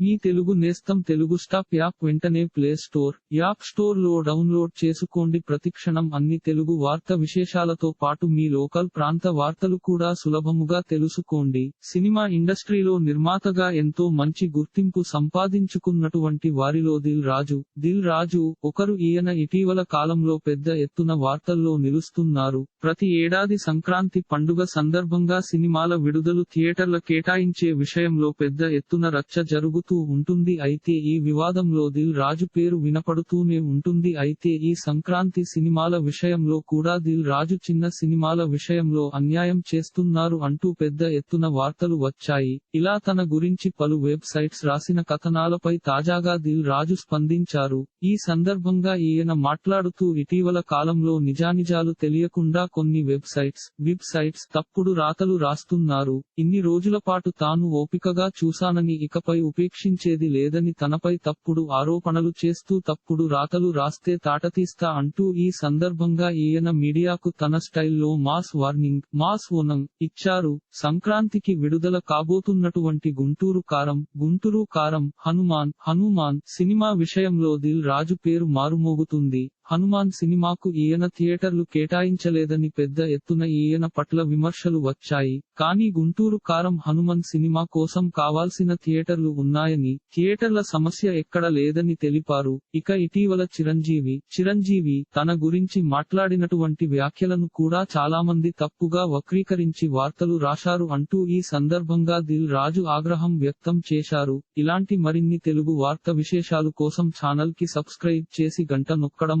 మీ తెలుగు నేస్తం Telugu stop app వెంటనే play store app స్టోర్లో డౌన్లోడ్ చేసుకోండి. ప్రతిక్షణం అన్ని తెలుగు వార్త విశేషాలతో పాటు మీ లోకల్ ప్రాంత వార్తలు కూడా సులభముగా తెలుసుకోండి. సినిమా ఇండస్ట్రీలో నిర్మాతగా ఎంతో మంచి గుర్తింపు సంపాదించుకున్నటువంటి వారిలో దిల్ రాజు. దిల్ రాజు ఒకరు ఈయన ఇటీవల కాలంలో పెద్ద ఎత్తున వార్తల్లో నిలుస్తున్నారు. ప్రతి ఏడాది సంక్రాంతి పండుగ సందర్భంగా సినిమాల విడుదలు థియేటర్ల కేటాయించే విషయంలో పెద్ద ఎత్తున రచ్చ జరుగుతుంది జరుగుతూ ఉంటుంది. అయితే ఈ వివాదంలో దిల్ రాజు పేరు వినపడుతూనే ఉంటుంది. అయితే ఈ సంక్రాంతి సినిమాల విషయంలో కూడా దిల్ రాజు చిన్న సినిమాల విషయంలో అన్యాయం చేస్తున్నారు అంటూ పెద్ద ఎత్తున వార్తలు వచ్చాయి. ఇలా తన గురించి పలు వెబ్ సైట్స్ రాసిన కథనాలపై తాజాగా దిల్ రాజు స్పందించారు. ఈ సందర్భంగా ఈయన మాట్లాడుతూ ఇటీవల కాలంలో నిజానిజాలు తెలియకుండా కొన్ని వెబ్సైట్స్ వెబ్ సైట్స్ తప్పుడు రాతలు రాస్తున్నారు. ఇన్ని రోజుల పాటు తాను ఓపికగా చూశానని ఇకపై రక్షించేది లేదని తనపై తప్పుడు ఆరోపణలు చేస్తూ తప్పుడు రాతలు రాస్తే తాటతీస్తా అంటూ ఈ సందర్భంగా ఈయన మీడియాకు తన స్టైల్లో మాస్ వార్నింగ్ మాస్ ఓనం ఇచ్చారు. సంక్రాంతికి విడుదల కాబోతున్నటువంటి గుంటూరు కారం గుంటూరు కారం హనుమాన్ హనుమాన్ సినిమా విషయంలో దిల్ రాజు పేరు మారుమోగుతుంది. హనుమాన్ సినిమాకు ఈయన థియేటర్లు కేటాయించలేదని పెద్ద ఎత్తున ఈయన పట్ల విమర్శలు వచ్చాయి. కానీ గుంటూరు కారం హనుమాన్ సినిమా కోసం కావాల్సిన థియేటర్లు ఉన్నాయని థియేటర్ల సమస్య ఎక్కడ లేదని తెలిపారు. ఇక ఇటీవల చిరంజీవి చిరంజీవి తన గురించి మాట్లాడినటువంటి వ్యాఖ్యలను కూడా చాలామంది తప్పుగా వక్రీకరించి వార్తలు రాశారు అంటూ ఈ సందర్భంగా దిల్ రాజు ఆగ్రహం వ్యక్తం చేశారు. ఇలాంటి మరిన్ని తెలుగు వార్త విశేషాలు కోసం ఛానల్కి సబ్స్క్రైబ్ చేసి గంట నొక్కడం